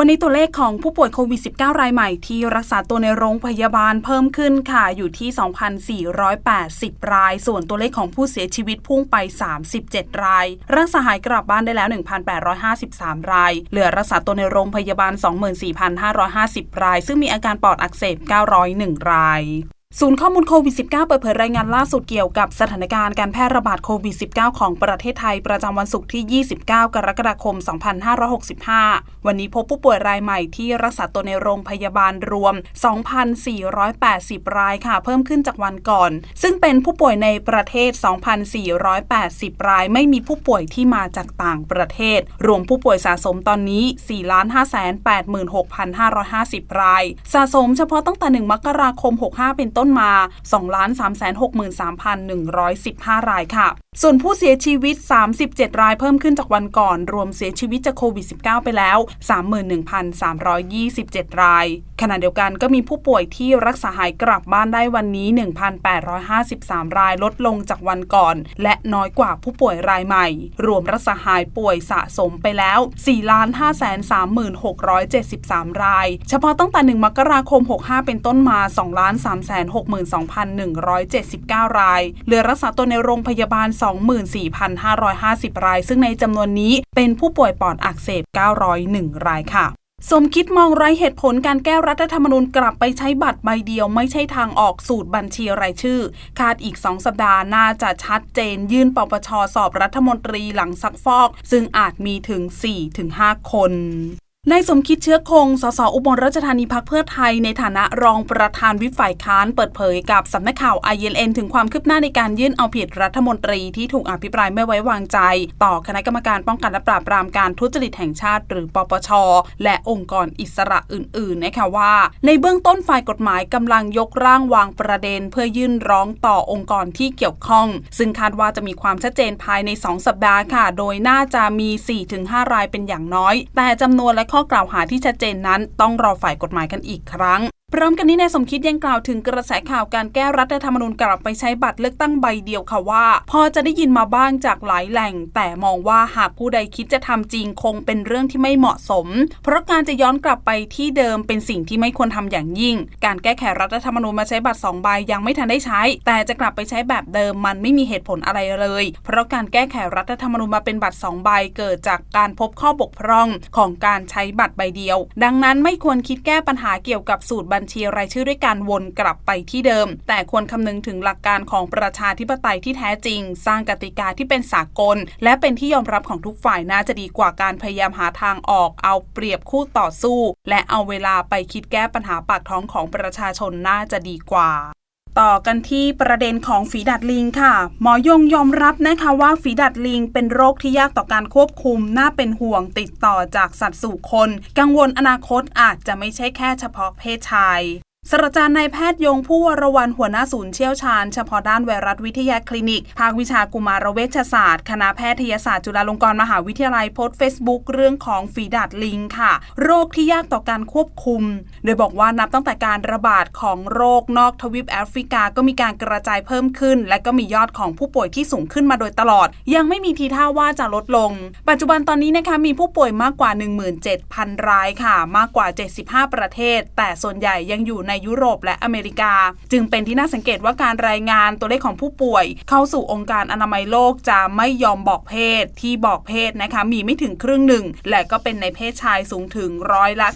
วันนี้ตัวเลขของผู้ป่วยโควิด -19 รายใหม่ที่รักษาตัวในโรงพยาบาลเพิ่มขึ้นค่ะ อยู่ที่ 2,480 ราย ส่วนตัวเลขของผู้เสียชีวิตพุ่งไป 37 ราย รักษาหายกลับบ้านได้แล้ว 1,853 ราย เหลือรักษาตัวในโรงพยาบาล 24,550 ราย ซึ่งมีอาการปอดอักเสบ 901 ราย ศูนย์ข้อมูลโควิด -19 เปิดเผยรายงานล่าสุดเกี่ยวกับสถานการณ์การแพร่ระบาดโควิด -19 ของประเทศไทยประจำวันศุกร์ที่ 29 กรกฎาคม 2565 วันนี้พบผู้ป่วยรายใหม่ที่รักษาตัวในโรงพยาบาลรวม 2,480 รายค่ะ เพิ่มขึ้นจากวันก่อน ซึ่งเป็นผู้ป่วยในประเทศ 2,480 ราย ไม่มีผู้ป่วยที่มาจากต่างประเทศ รวมผู้ป่วยสะสมตอนนี้ 4,586,550 ราย สะสมเฉพาะตั้งแต่ 1 มกราคม 65 เป็นต้นมา 2,363,115 รายค่ะ ส่วนผู้เสียชีวิต 37 รายเพิ่มขึ้นจากวันก่อน รวมเสียชีวิตจากโควิด -19 ไปแล้ว 31,327 ราย ขณะเดียวกันก็มีผู้ป่วยที่รักษาหายกลับบ้านได้วันนี้ 1,853 รายลดลงจากวันก่อน และน้อยกว่าผู้ป่วยรายใหม่ รวมรักษาหายป่วยสะสมไปแล้ว4,536,73 ราย เฉพาะตั้งแต่ 1 มกราคม 65 เป็นต้นมา62,179 ราย เหลือรักษาตัวในโรงพยาบาล 24,550 ราย ซึ่งในจำนวนนี้เป็นผู้ป่วยปอดอักเสบ 901 รายค่ะสมคิดมองไร้เหตุผลการแก้รัฐธรรมนูญกลับไปใช้บัตรใบเดียวไม่ใช่ทางออกสูตรบัญชีรายชื่อ คาดอีก 2 สัปดาห์น่าจะชัดเจน ยื่นปปชสอบรัฐมนตรีหลังซักฟอก ซึ่งอาจมีถึง 4-5 คน นายสมคิดเชื้อคง สสอุบลราชธานีพักเพื่อไทย ในฐานะรองประธานวิฝ่ายค้านเปิดเผยกับสำนักข่าว ILN ถึงความคืบหน้าในการยื่นเอาผิดรัฐมนตรีที่ถูกอภิปรายไม่ไว้วางใจ ต่อคณะกรรมการป้องกันและปราบปรามการทุจริตแห่งชาติ หรือปปช และองค์กรอิสระอื่นๆนะคะว่า ในเบื้องต้นฝ่ายกฎหมายกำลังยกร่างวางประเด็น เพื่อยื่นร้องต่อองค์กรที่เกี่ยวข้อง ซึ่งคาดว่าจะมีความชัดเจนภายใน 2 สัปดาห์ค่ะ โดยน่าจะมี 4-5 รายเป็นอย่างน้อย แต่จำนวนและข้อกล่าวหาที่ชัดเจนนั้น ต้องรอฝ่ายกฎหมายกันอีกครั้ง พร้อมกันนี้นายสมคิดยังกล่าวถึงกระแสข่าวการแก้รัฐธรรมนูญกลับไปใช้บัตรเลือกตั้งใบเดียวค่ะว่า พอจะได้ยินมาบ้างจากหลายแหล่ง แต่มองว่าหากผู้ใดคิดจะทำจริงคงเป็นเรื่องที่ไม่เหมาะสม เพราะการจะย้อนกลับไปที่เดิมเป็นสิ่งที่ไม่ควรทำอย่างยิ่ง การแก้ไขรัฐธรรมนูญมาใช้บัตร2ใบยังไม่ทันได้ใช้ แต่จะกลับไปใช้แบบเดิมมันไม่มีเหตุผลอะไรเลย เพราะการแก้ไขรัฐธรรมนูญมาเป็นบัตร2ใบเกิดจากการพบข้อบกพร่องของการใช้บัตรใบเดียว ดังนั้นไม่ควรคิดแก้ปัญหาเกี่ยวกับสูตรบับัญชีรายชื่อด้วยการวนกลับไปที่เดิม แต่ควรคำนึงถึงหลักการของประชาธิปไตยที่แท้จริง สร้างกติกาที่เป็นสากล และเป็นที่ยอมรับของทุกฝ่ายน่าจะดีกว่าการพยายามหาทางออก เอาเปรียบคู่ต่อสู้ และเอาเวลาไปคิดแก้ปัญหาปากท้องของประชาชนน่าจะดีกว่า ต่อกันที่ประเด็นของฝีดัดลิงค่ะ หมอยงยอมรับนะคะว่าฝีดัดลิงเป็นโรคที่ยากต่อการควบคุม น่าเป็นห่วงติดต่อจากสัตว์สู่คน กังวลอนาคตอาจจะไม่ใช่แค่เฉพาะเพศชาย ศาสตราจารย์นายแพทย์ยงผู้วรวันหัวหน้าศูนย์เชี่ยวชาญ เฉพาะด้านไวรัสวิทยาคลินิก ภาควิชากุมารเวชศาสตร์ คณะแพทยศาสตร์จุฬาลงกรณ์มหาวิทยาลัยโพสต์เฟซบุ๊กเรื่องของฝีดาดลิงค่ะ โรคที่ยากต่อการควบคุม โดยบอกว่านับตั้งแต่การระบาดของโรคนอกทวีปแอฟริกาก็มีการกระจายเพิ่มขึ้น และก็มียอดของผู้ป่วยที่สูงขึ้นมาโดยตลอด ยังไม่มีทีท่าว่าจะลดลง ปัจจุบันตอนนี้นะคะมีผู้ป่วยมากกว่า 17,000 รายค่ะ มากกว่า 75 ประเทศ แต่ส่วนใหญ่ยังอยู่ในยุโรปและอเมริกา จึงเป็นที่น่าสังเกตว่าการรายงานตัวเลขของผู้ป่วย เข้าสู่องค์การอนามัยโลกจะไม่ยอมบอกเพศที่บอกเพศนะคะมีไม่ถึงครึ่งหนึ่ง และก็เป็นในเพศชายสูงถึงร้อยละ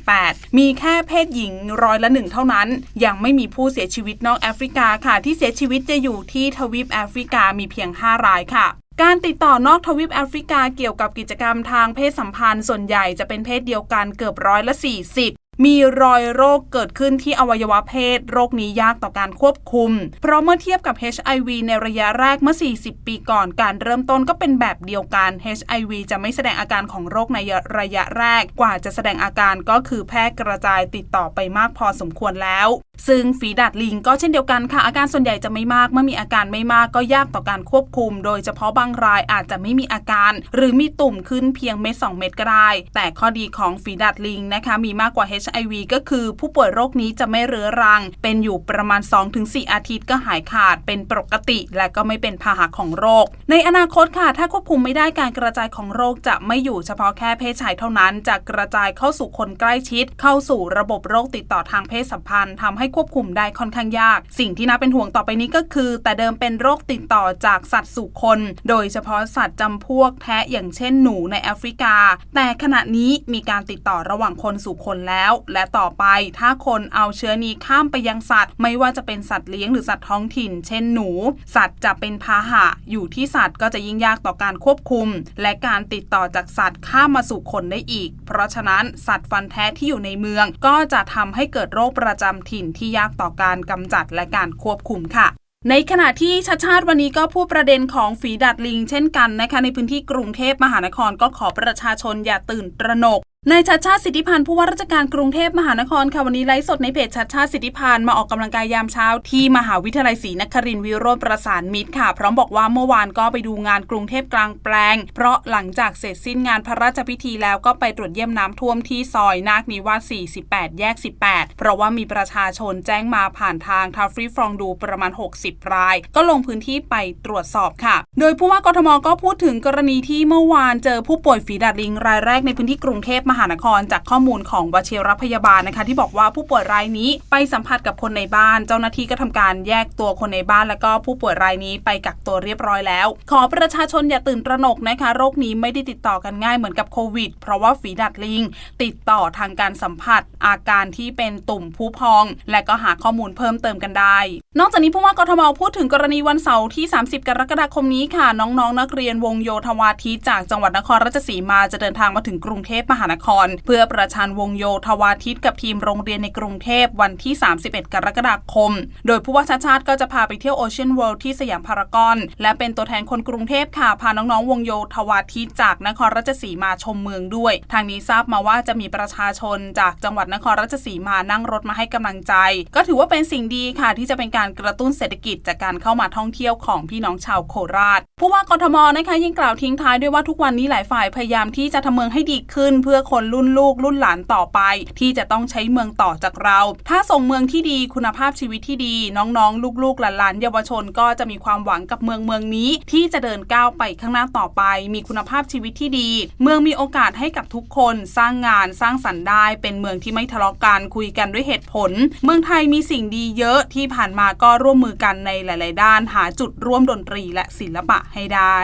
98 มีแค่เพศหญิงร้อยละหนึ่งเท่านั้น ยังไม่มีผู้เสียชีวิตนอกแอฟริกาค่ะ ที่เสียชีวิตจะอยู่ที่ทวีปแอฟริกามีเพียง 5 รายค่ะการติดต่อนอกทวีปแอฟริกาเกี่ยวกับกิจกรรมทางเพศสัมพันธ์ส่วนใหญ่จะเป็นเพศเดียวกันเกือบร้อยละ 40 มีรอยโรคเกิดขึ้นที่อวัยวะเพศ โรคนี้ยากต่อการควบคุม เพราะเมื่อเทียบกับ HIV ในระยะแรกเมื่อ 40 ปีก่อน การเริ่มต้นก็เป็นแบบเดียวกัน HIV จะไม่แสดงอาการของโรคในระยะแรก กว่าจะแสดงอาการก็คือแพร่กระจายติดต่อไปมากพอสมควรแล้วซึ่งฝีดาดลิงก็เช่นเดียวกันค่ะ อาการส่วนใหญ่จะไม่มาก เมื่อมีอาการไม่มากก็ยากต่อการควบคุม โดยเฉพาะบางรายอาจจะไม่มีอาการ หรือมีตุ่มขึ้นเพียงเม็ด2เม็ดก็ได้แต่ข้อดีของฝีดาดลิงนะคะ มีมากกว่า HIV ก็คือ ผู้ป่วยโรคนี้จะไม่เรื้อรัง เป็นอยู่ประมาณ 2-4 อาทิตย์ก็หายขาดเป็นปกติ และก็ไม่เป็นพาหะของโรค ในอนาคตค่ะ ถ้าควบคุมไม่ได้การกระจายของโรคจะไม่อยู่เฉพาะแค่เพศชายเท่านั้น จะกระจายเข้าสู่คนใกล้ชิด เข้าสู่ระบบโรคติดต่อทางเพศสัมพันธ์ทำให้ควบคุมได้ค่อนข้างยาก สิ่งที่น่าเป็นห่วงต่อไปนี้ก็คือ แต่เดิมเป็นโรคติดต่อจากสัตว์สู่คน โดยเฉพาะสัตว์จำพวกแทะอย่างเช่นหนูในแอฟริกา แต่ขณะนี้มีการติดต่อระหว่างคนสู่คนแล้ว และต่อไปถ้าคนเอาเชื้อนี้ข้ามไปยังสัตว์ ไม่ว่าจะเป็นสัตว์เลี้ยงหรือสัตว์ท้องถิ่น เช่นหนู สัตว์จะเป็นพาหะ อยู่ที่สัตว์ก็จะยิ่งยากต่อการควบคุม และการติดต่อจากสัตว์ข้ามมาสู่คนได้อีก เพราะฉะนั้นสัตว์ฟันแท้ที่อยู่ในเมืองก็จะทำให้เกิดโรคประจำถิ่นที่ยากต่อการกำจัดและการควบคุมค่ะ ในขณะที่ชาติชาติวันนี้ก็พูดประเด็นของฝีดัดลิง เช่นกันนะคะในพื้นที่กรุงเทพมหานครก็ขอประชาชนอย่าตื่นตระหนก นายชัดชาติสิทธิพันธ์ผู้ว่าราชการกรุงเทพมหานครค่ะวันนี้ไลฟ์สดในเพจชัดชาติสิทธิพันธ์มาออกกำลังกายยามเช้าที่มหาวิทยาลัยศรีนครินทร์วิโรธประสานมิตรค่ะ พร้อมบอกว่าเมื่อวานก็ไปดูงานกรุงเทพกลางแปลง เพราะหลังจากเสร็จสิ้นงานพระราชพิธีแล้วก็ไปตรวจเยี่ยมน้ำท่วมที่ซอยนาคนิวาส48 แยก 18 เพราะว่ามีประชาชนแจ้งมาผ่านทางทาฟรีฟรองดูประมาณ 60 ราย ก็ลงพื้นที่ไปตรวจสอบค่ะ โดยผู้ว่ากทมก็พูดถึงกรณีที่เมื่อวานเจอผู้ป่วยฝีดาดลิงรายแรกในพื้นที่กรุงเทพมหานครจากข้อมูลของวชิรพยาบาลนะคะ ที่บอกว่าผู้ป่วยรายนี้ไปสัมผัสกับคนในบ้าน เจ้าหน้าที่ก็ทำการแยกตัวคนในบ้าน แล้วก็ผู้ป่วยรายนี้ไปกักตัวเรียบร้อยแล้ว ขอประชาชนอย่าตื่นตระหนกนะคะ โรคนี้ไม่ได้ติดต่อกันง่ายเหมือนกับโควิด เพราะว่าฝีดาดลิง ติดต่อทางการสัมผัส อาการที่เป็นตุ่มผู้พอง และก็หาข้อมูลเพิ่มเติมกันได้ นอกจากนี้ผู้ว่ากทมพูดถึงกรณีวันเสาร์ที่ 30 กรกฎาคมนี้ค่ะ น้องๆนนักเรียนวงโยธวาทิจากจังหวัดนครราชสีมาจะเดินทางมาถึงกรุงเทพมหานคร เพื่อประชันวงโยธวาทิตกับทีมโรงเรียนในกรุงเทพวันที่ 31 กรกฎาคม โดยผู้ว่าชาชาติก็จะพาไปเที่ยวโอเชียนเวิลด์ที่สยามพารากอน และเป็นตัวแทนคนกรุงเทพค่ะ พาน้องๆ วงโยธวาทิตจากนครราชสีมาชมเมืองด้วย ทางนี้ทราบมาว่าจะมีประชาชนจากจังหวัดนครราชสีมานั่งรถมาให้กำลังใจ ก็ถือว่าเป็นสิ่งดีค่ะ ที่จะเป็นการกระตุ้นเศรษฐกิจจากการเข้ามาท่องเที่ยวของพี่น้องชาวโคราช ผู้ว่ากทมนะคะยิ่งกล่าวทิ้งท้ายด้วยว่าทุกวันนี้หลายฝ่ายพยายามที่จะทำเมืองให้ดีขึ้นเพื่อคนรุ่นลูกรุ่นหลานต่อไป ที่จะต้องใช้เมืองต่อจากเรา ถ้าส่งเมืองที่ดีคุณภาพชีวิตที่ดี น้องๆ ลูกๆหลานๆเยาวชนก็จะมีความหวังกับเมืองเมืองนี้ ที่จะเดินก้าวไปข้างหน้าต่อไป มีคุณภาพชีวิตที่ดี เมืองมีโอกาสให้กับทุกคนสร้างงานสร้างสรรค์ได้ เป็นเมืองที่ไม่ทะเลาะกันคุยกันด้วยเหตุผล เมืองไทยมีสิ่งดีเยอะที่ผ่านมาก็ร่วมมือกันในหลาย ๆ ด้าน หาจุดร่วมดนตรีและศิลปะให้ได้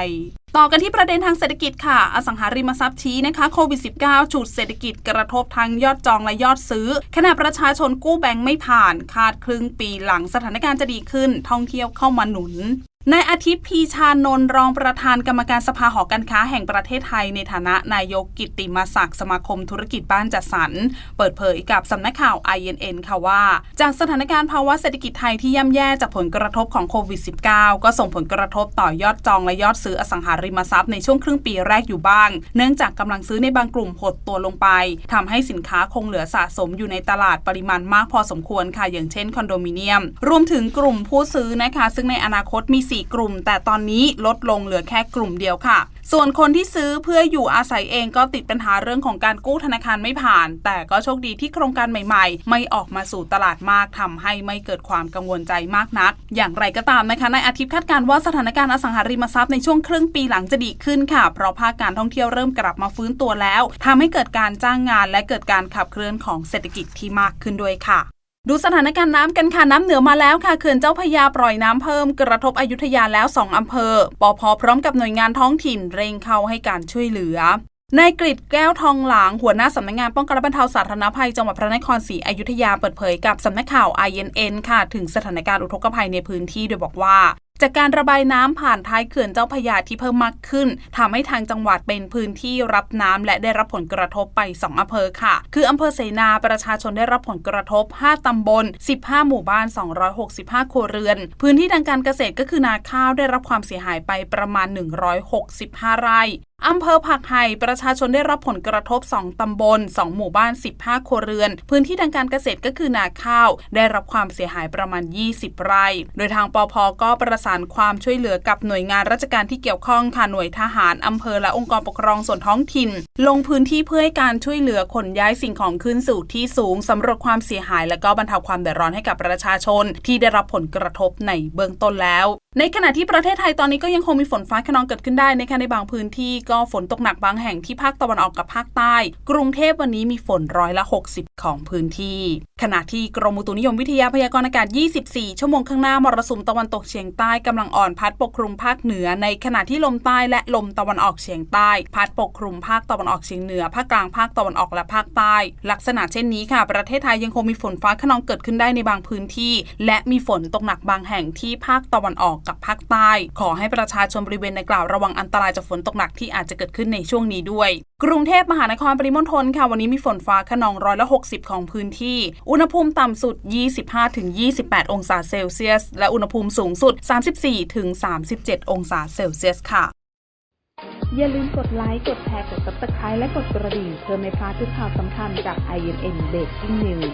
ต่อกันที่ประเด็นทางเศรษฐกิจค่ะ อสังหาริมทรัพย์ชี้นะคะโควิด -19 ฉุดเศรษฐกิจกระทบทั้งยอดจองและยอดซื้อ ขณะประชาชนกู้แบงค์ไม่ผ่าน คาดครึ่งปีหลังสถานการณ์จะดีขึ้น ท่องเที่ยวเข้ามาหนุน นายอาทิตย์พีชานนท์รองประธานกรรมการสภาหอการค้าแห่งประเทศไทยในฐานะนายกกิตติมศักดิ์สมาคมธุรกิจบ้านจัดสรร เปิดเผยกับสำนักข่าว INN ค่ะว่า จากสถานการณ์ภาวะเศรษฐกิจไทยที่ย่ำแย่จากผลกระทบของโควิด -19 ก็ส่งผลกระทบต่อยอดจองและยอดซื้ออสังหาริมทรัพย์ในช่วงครึ่งปีแรกอยู่บ้าง เนื่องจากกำลังซื้อในบางกลุ่มหดตัวลงไปทำให้สินค้าคงเหลือสะสมอยู่ในตลาดปริมาณมากพอสมควรค่ะอย่างเช่นคอนโดมิเนียม รวมถึงกลุ่มผู้ซื้อนะคะ ซึ่งในอนาคตมี4กลุ่ม แต่ตอนนี้ลดลงเหลือแค่กลุ่มเดียวค่ะ ส่วนคนที่ซื้อเพื่ออยู่อาศัยเองก็ติดปัญหาเรื่องของการกู้ธนาคารไม่ผ่าน แต่ก็โชคดีที่โครงการใหม่ๆ ไม่ออกมาสู่ตลาดมากทำให้ไม่เกิดความกังวลใจมากนัก อย่างไรก็ตามนะคะในอาทิตย์คาดการณ์ว่าสถานการณ์อสังหาริมทรัพย์ในช่วงครึ่งปีหลังจะดีขึ้นค่ะ เพราะภาคการท่องเที่ยวเริ่มกลับมาฟื้นตัวแล้วทำให้เกิดการจ้างงานและเกิดการขับเคลื่อนของเศรษฐกิจที่มากขึ้นด้วยค่ะ ดูสถานการณ์น้ำกันค่ะน้ำเหนือมาแล้วค่ะเขื่อนเจ้าพยาปล่อยน้ำเพิ่มกระทบอยุธยาแล้ว 2อำเภอปอพพร้อมกับหน่วยงานท้องถิ่นเร่งเข้าให้การช่วยเหลือนายกริดแก้วทองหลางหัวหน้าสำนักงงานป้องกันและบรรเทาสาธารณภัยจังหวัดพระนครศรีอยุธยาเปิดเผยกับสำนักข่าว INN ค่ะ ถึงสถานการณ์อุทกภัยในพื้นที่โดยบอกว่า จากการระบายน้ำผ่านท้ายเขื่อนเจ้าพยาที่เพิ่มมากขึ้นทำให้ทางจังหวัดเป็นพื้นที่รับน้ำและได้รับผลกระทบไป 2อำเภอค่ะ คืออำเภอเสนาประชาชนได้รับผลกระทบ 5ตำบล 15 หมู่บ้าน 265 ครัวเรือน พื้นที่ทางการเกษตรก็คือนาข้าวได้รับความเสียหายไปประมาณ 165 ไร่ อำเภอผักไห่ประชาชนได้รับผลกระทบ 2 ตำบล 2 หมู่บ้าน 15 ครัวเรือน พื้นที่ทางการเกษตรก็คือนาข้าว ได้รับความเสียหายประมาณ 20 ไร่ โดยทางปอพก็ประสานความช่วยเหลือกับหน่วยงานราชการที่เกี่ยวข้องค่ะหน่วยทหารอำเภอและองค์กรปกครองส่วนท้องถิ่น ลงพื้นที่เพื่อให้การช่วยเหลือขนย้ายสิ่งของขึ้นสู่ที่สูงสำรวจความเสียหาย และก็บรรเทาความเดือดร้อนให้กับประชาชน ที่ได้รับผลกระทบในเบื้องต้นแล้วในขณะที่ประเทศไทยตอนนี้ก็ยังคงมีฝนฟ้าขนองเกิดขึ้นได้นะคะในบางพื้นที่ก็ฝนตกหนักบางแห่งที่ภาคตะวันออกกับภาคใต้ กรุงเทพวันนี้มีฝนร้อยละ 60 ของพื้นที่ ขณะที่กรมอุตุนิยมวิทยาพยากรณ์อากาศ 24 ชั่วโมงข้างหน้ามรสุมตะวันตกเฉียงใต้กำลังอ่อนพัดปกคลุมภาคเหนือ ในขณะที่ลมใต้และลมตะวันออกเฉียงใต้ พัดปกคลุมภาคตะวันออกเฉียงเหนือภาคกลางภาคตะวันออกและภาคใต้ ลักษณะเช่นนี้ค่ะ ประเทศไทยยังคงมีฝนฟ้าขนองเกิดขึ้นได้ในบางพื้นที่ และมีฝนตกหนักบางแห่งที่ภาคตะวันออกกับภาคใต้ ขอให้ประชาชนบริเวณในกล่าวระวังอันตรายจากฝนตกหนักที่อาจจะเกิดขึ้นในช่วงนี้ด้วย กรุงเทพมหานครปริมณฑลค่ะวันนี้มีฝนฟ้าขนองร้อยละ 60 ของพื้นที่ อุณหภูมิต่ำสุด 25-28 องศาเซลเซียส และอุณหภูมิสูงสุด 34-37 องศาเซลเซียสค่ะ อย่าลืมกดไลค์ กดแชร์ กด subscribe และกดกระดิ่งเพื่อไม่พลาดทุกข่าวสำคัญจาก INN Breaking News